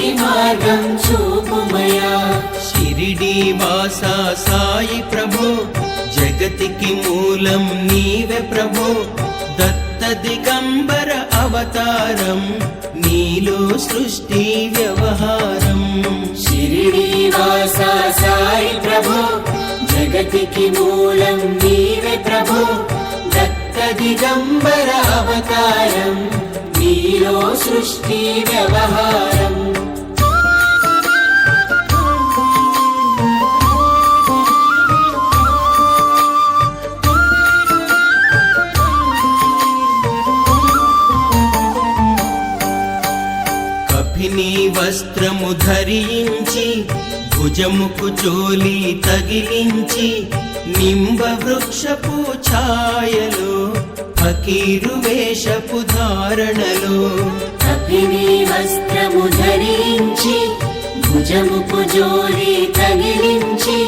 ముక్తికి మార్గం చూపుమయా. షిరిడి వాసా సాయి ప్రభో జగతికి మూలం నీవే ప్రభో. దత్త దిగంబర అవతారం నీలో సృష్టి వ్యవహారం. షిరిడి వాస సాయి ప్రభు జగతికి మూలం నీవే ప్రభు. దత్త దిగంబర అవతారం నీలో సృష్టి వ్యవహారం. కపిని వస్త్రము ధరించి భుజముకు చోలి తగిలించి నింబ వృక్షపు ఛాయలో ఫకీరు వేషపు ధారణలో. కపిని వస్త్రము ధరించి భుజముకు జోలి తగిలించి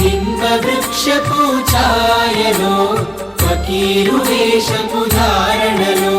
నింబ వృక్షపు ఛాయలో ఫకీరు వేషపు ధారణలో.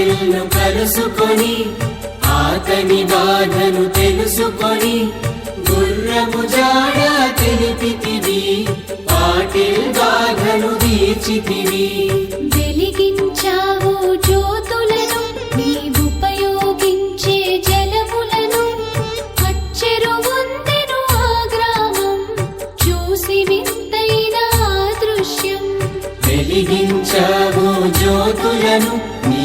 పాటిల్ను కలుసుకొని ఆతని బాధను తెలుసుకొని గుర్రము జాడ తెలిపితివి పాటిల్ బాధను తీర్చితివి. వెలిగించావు జ్యోతులను నీవుపయోగించే జలములను అచ్చెరు వందెను ఆ గ్రామం చూసి వింతైన దృశ్యం. వెలిగించావు జ్యోతులను నీ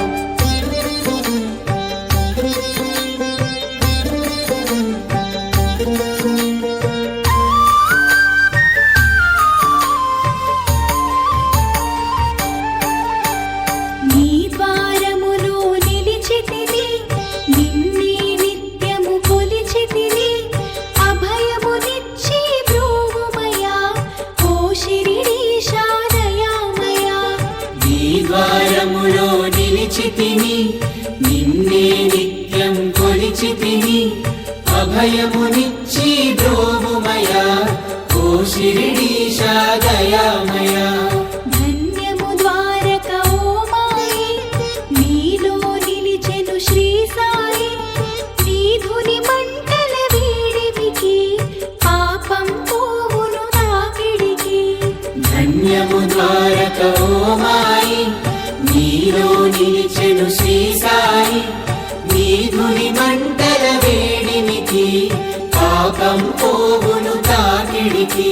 దయామయా ధన్యము ద్వారక ఓ మాయి. నీలో నిలిచెను శ్రీ సాయి. నీ ధుని మంటల వీడివికి పాపం పోవును తాకిడికి ధన్యము ద్వారక ఓ మాయి. నీలో నిలిచెను శ్రీ సాయి. నీ ధుని మంటల వేడినికి పాపం పోవును తాకిడికి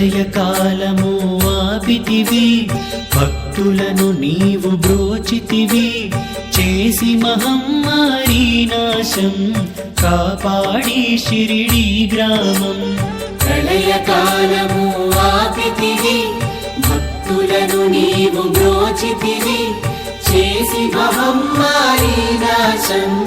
ప్రళయ కాలము ఆపితివి భక్తులను నీవు బ్రోచితివి. చేసి మహమ్మారి నాశం కాపాడి షిరిడి గ్రామం. ప్రళయ కాలము ఆపితివి భక్తులను నీవు బ్రోచితివి. చేసి మహమ్మారి నాశం